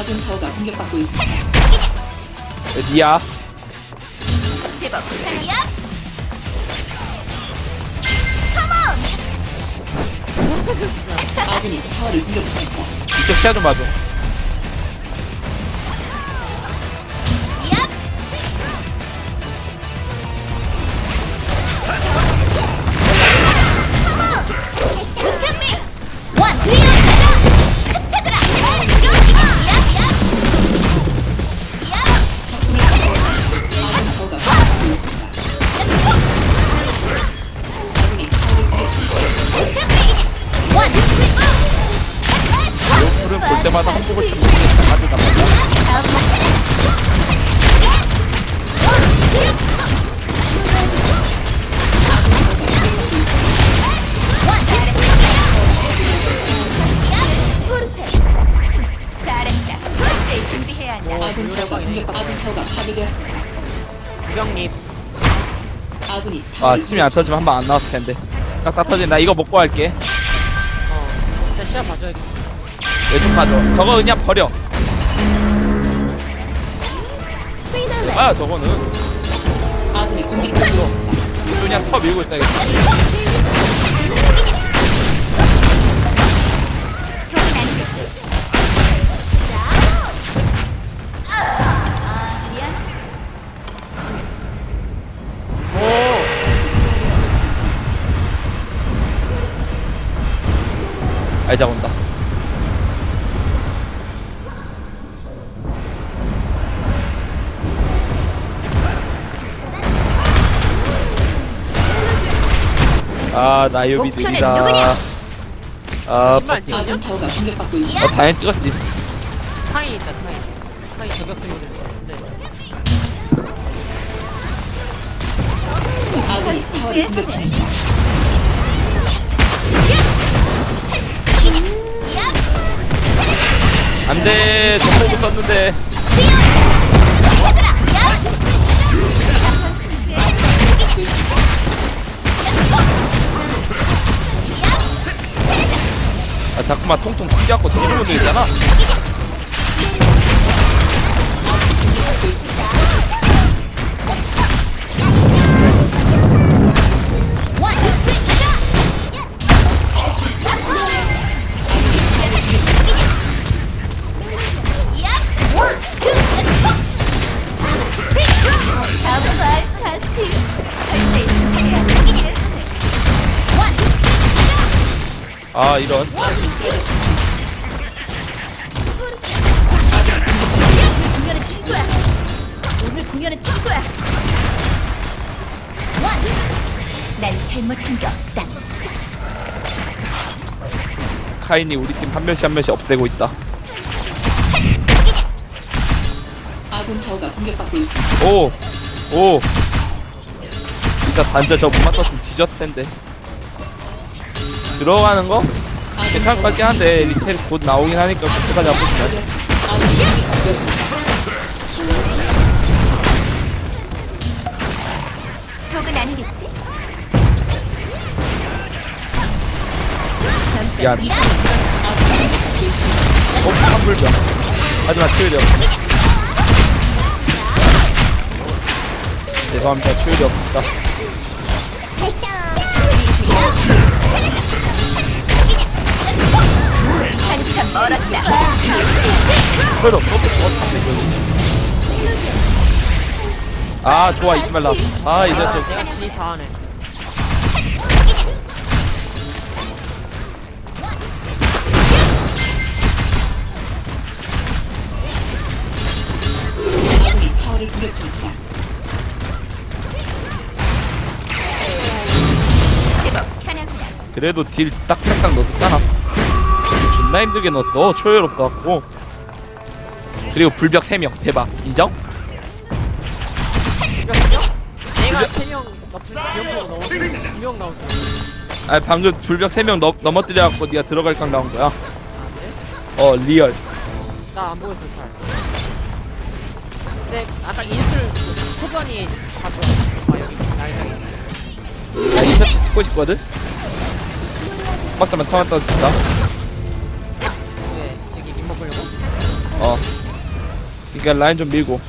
아군 타워가 공격받고 있습니다. 니야 제법 부산이야. 아군이 타워를 공격 중입니다. 이쪽 시야 좀 봐줘 타워가 파괴되었습니다. 구경님. 아군이 타워 아 침이 안 터지면 한방안 나왔을 텐데. 딱 다 터진다 이거 먹고 할게. 어 일단 시야 봐줘야겠다 왼쪽 가져 저거 그냥 버려. 아 저거는. 아군이 공격받고 있습니다. 그냥 터 밀고 있어야겠다 아 나유비 목표는 느리다 누구냐? 아 신발 찍었냐? 아군 타워가 공격받고 있습니다. 어, 당연히 찍었지 타이 있다 타이 타이 저격 쓰고 있는데 아군이 타워를 공격 중입니다. 야, 안돼 정보고 썼는데 자꾸만 통통 튀겨갖고 뒤로 오는 있잖아 아 이런 공연은 취소야. 오늘 공연은 취소야. 원. 난 잘못한 게 없다. 카인이 우리 팀 한 명씩 한 명씩 없애고 있다 아군 타워가 공격받고 있습니다. 오! 오! 일단 단자 저못 맞췄으면 뒤졌을 텐데 들어가는 거? 괜찮을 것 같긴 한데 리첼 곧 나오긴 하니까 그때까지 아니겠지? 미안. 야, 어? 한불병 트율이 없어 죄송합니다 트율이 없다 한참 멀었다. 어? 아 좋아 이시말 나아 이제 좀 내가 진입 다 하네. 제법 편하구나. 그래도 딜 딱딱딱 넣었잖아 존나 힘들게 넣었어. 초열 없어갖고. 그리고 불벽 3명. 대박. 인정? 구경이요? 내가 3명 납치 명으로 넣었어 2명 나올 줄아 방금 불벽 3명 넘, 넘어뜨려갖고 네가 들어갈 각 나온 거야? 어 리얼. 나안 보였어 잘. 근데 아까 인술 소변이 봤어. 아 여기 날장이 나 이 셔츠 쓰고 싶거든? 막자만 참았다 진짜 어. 그러니까 라인 좀 밀고.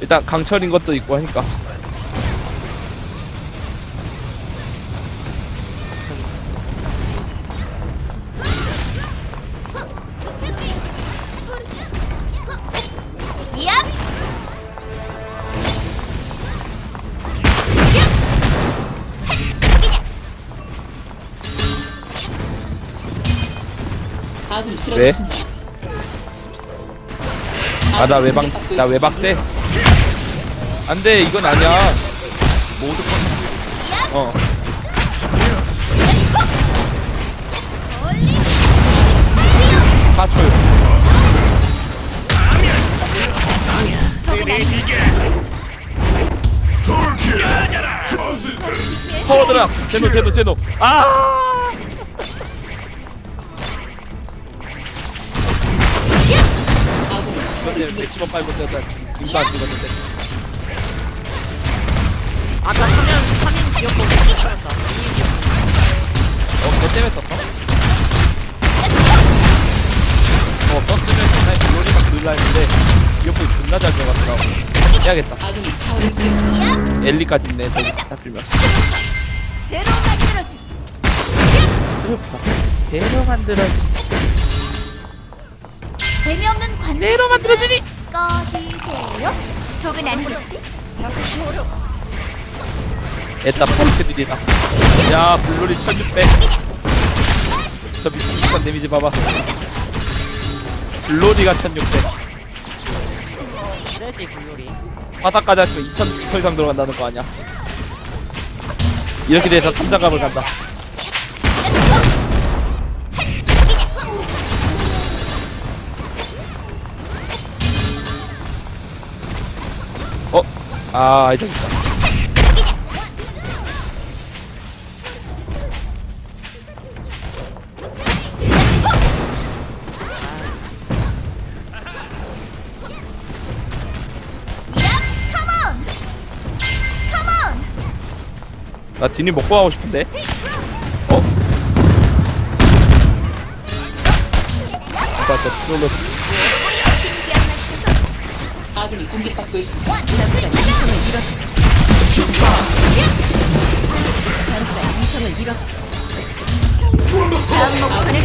일단 강철인 것도 있고 하니까. 얍! 아 나 외박 나 외박돼 안돼 이건 아니야. 모두 어. 사초요. 파워드라 제노 제노 제노. 아 근데 공격 맥시멈 빨고 제가 지금 눈도 안 찍었는데 아까 3인 3인 기억도 못했다 어, 너 때문에 썼어? 어, 떴으면 전에 블로리 막 눌러 했는데 이어폰 존나 잘 들어갔더라고. 해야겠다. 엘리까지 있네, 저기 딱 들면. 새로 만들어주지. 새로 만들어주지. 재미없는 관계. 새로 만들어주지! 꺼지세요. 독은 아니겠지? 에따 펑크들이다. 야, 블로리 1600. 저 미친 데미지 봐봐. 블로리가 1600. 세지 불놀이 바닥까지 하면 2000, 2000 이상 들어간다는 거 아니야? 이렇게 돼서 3장갑을 간다. 아, 이제. 얍! 컴온! 컴온! 나 디니 먹고 가고 싶은데? 어? 아까 저 트롤러 아군이 공격받고 있습니다. 아군이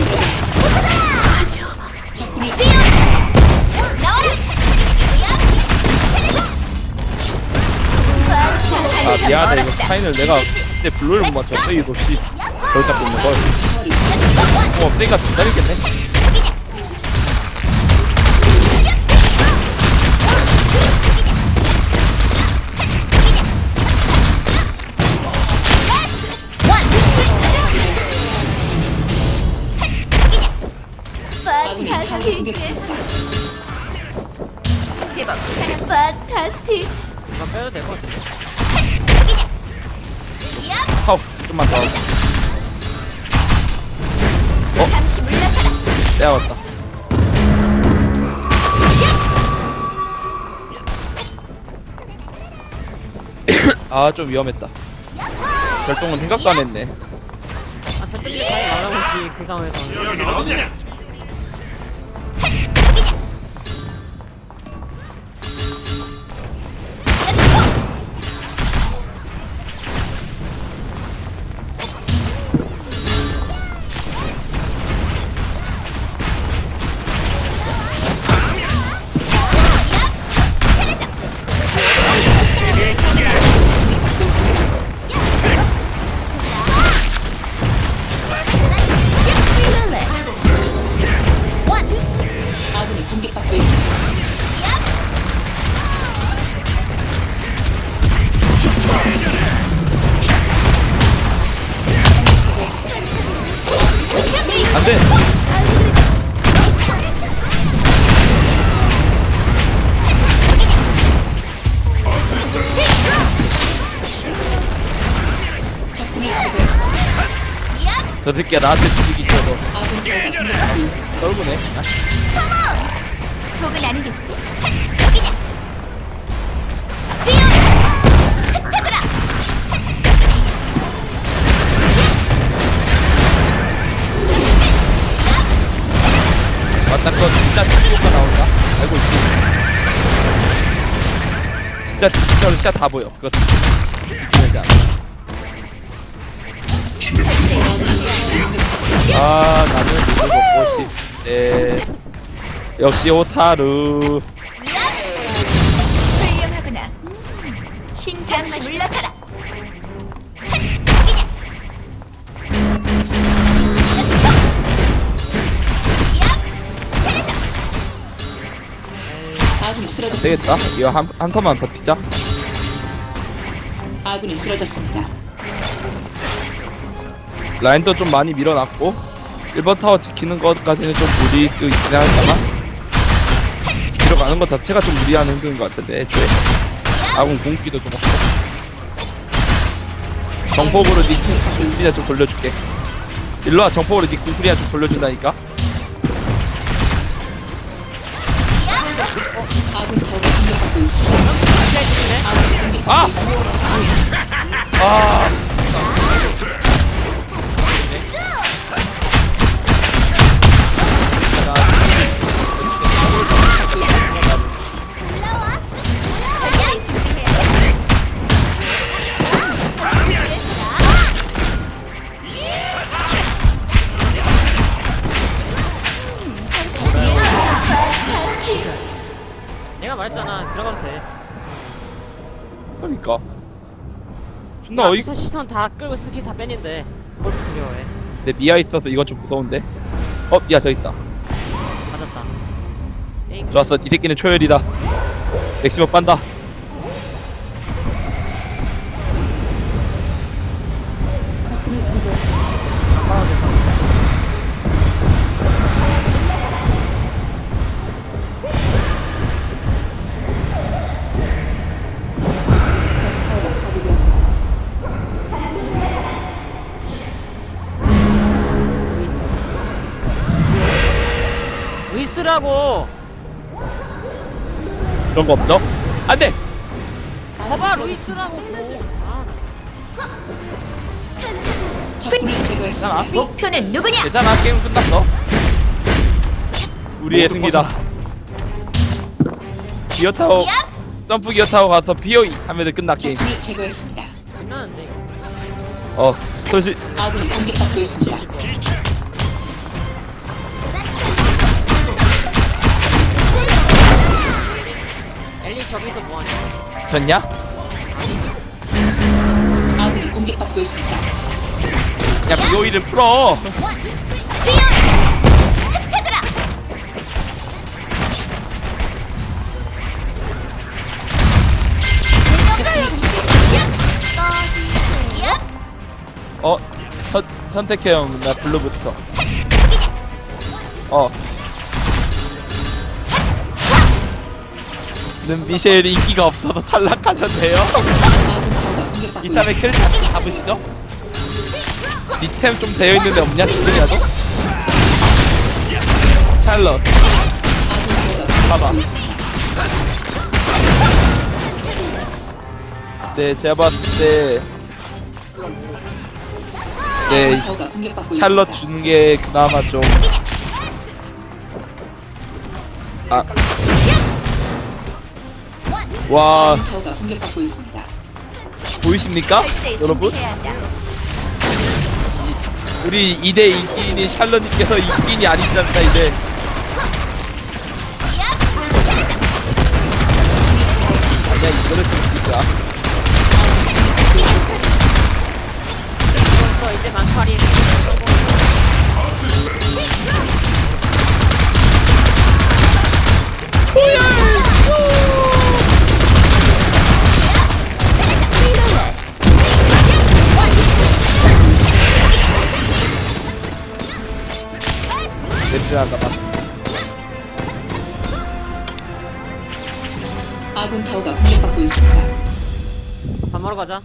적군이 나와라! 아 미안하다 이거 스타인을 내가 그때 블루를 못 맞췄어. 이 몹시 저기 잡고 있는 걸. 어, 없으니까 기다리겠네 제법 판타스틱. 이거 빼도 될 것 같은데? 얍! 하우 좀만 더. 어? 잠시 물러서라. 내가 왔다. 아 좀 위험했다. 결동은 생각도 안 했네. 아 패트릭이 당연히 날아오지 그 상황에서 안돼! 저 새끼가 나한테 뒤지기 싫어서 아군 타워가 공격받고 있습니다. 떨구네 아, 독은 아니겠지? 맞다 그거 진짜 친구가 나온다 알고 있지 진짜 진짜로 시야 다 보여. 그거 않아. 아 나는 이거 먹고 싶대. 역시 오타루. 훌륭하구나. 잠시 물러서라. 쓰러졌습니다. 되겠다. 이거 한, 한 턴만 버티자. 아군이 쓰러졌습니다. 라인도 좀 많이 밀어놨고 1번 타워 지키는 것까지는 좀 무리일 수 있긴 하지만 지키러 가는 것 자체가 좀 무리한 행동인 것 같은데 애초에 아군 공기도 좀 없고 정폭으로 니 궁풀이나 좀 돌려줄게 일로와 정폭으로 니 궁풀이나 좀 돌려준다니까 공격받고 아! 나 어이 앞에서 시선 다 끌고 스킬 다 뺐는데. 뭘 두려워해. 내 미아 있어서 이건 좀 무서운데? 어 미아 저기 있다. 맞았다. 땡 좋았어 이 새끼는 초열이다. 맥시멈 빤다 루이스라고 그런 거 없죠? 안돼 봐봐 루이스라고 좀 아, 적군을 제거했습니다. 목표는 누구냐? 괜찮아 게임 끝났어 우리의 승리다 기어 야! 점프 기어 타고 가서 BOE 하면 끝나 게임 적군을 제거했습니다. 끝나는데 이거 어 소시 아군이 공격받고 있습니다. 엘리 저기서 뭐하냐 졌냐? 아군이 공격받고 있습니다. 야 풀어 적군을 제거했습니다. 야! 어 선, 선택해 형나 블루부터 어 는 미셸 인기가 없어서 탈락하셨네요 이참에. 킬 잡으시죠 리템 좀 되어 있는데 없냐 지금이라도? 찰럿 봐봐. 네 제가 봤을 때 네, 찰럿. 주는 게 그나마 좀 아. 와, 타워가 공격받고 있습니다. 보이십니까? 여러분? 우리 2대 인기인이 샬럿님께서 인기인이 아니시답니다, 이제. 아군 타워가 공격받고 있습니다. 밥 먹으러 가자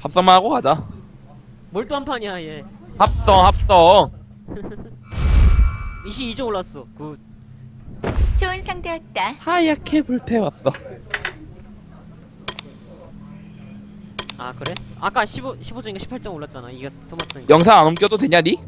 합성만 하고 가자. 뭘 또 한 판이야 얘 합성, 합성. 22점 올랐어 굿 좋은 상대였다. 하얗게 불태웠어. 아 그래? 아까 15, 15점인가 18점 올랐잖아 이겼어 토마스니까 영상 안 옮겨도 되냐, 니?